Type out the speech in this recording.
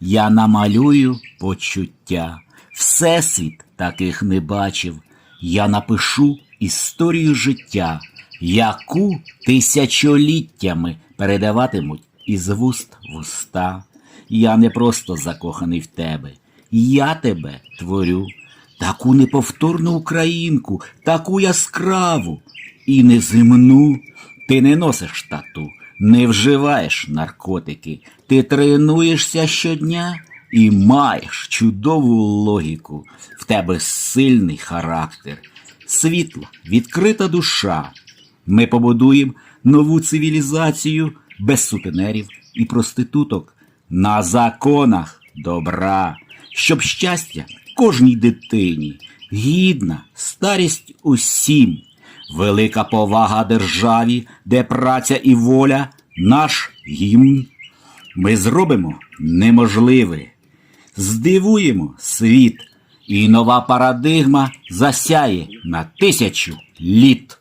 я намалюю почуття. Всесвіт таких не бачив. Я напишу історію життя, яку тисячоліттями передаватимуть із вуст в уста. Я не просто закоханий в тебе, я тебе творю, таку неповторну українку, таку яскраву і неземну. Ти не носиш тату, не вживаєш наркотики, ти тренуєшся щодня і маєш чудову логіку. В тебе сильний характер, світла, відкрита душа. Ми побудуємо нову цивілізацію без сутенерів і проституток. На законах добра, щоб щастя кожній дитині, гідна старість усім, велика повага державі, де праця і воля наш гімн. Ми зробимо неможливе, здивуємо світ, і нова парадигма засяє на тисячу літ.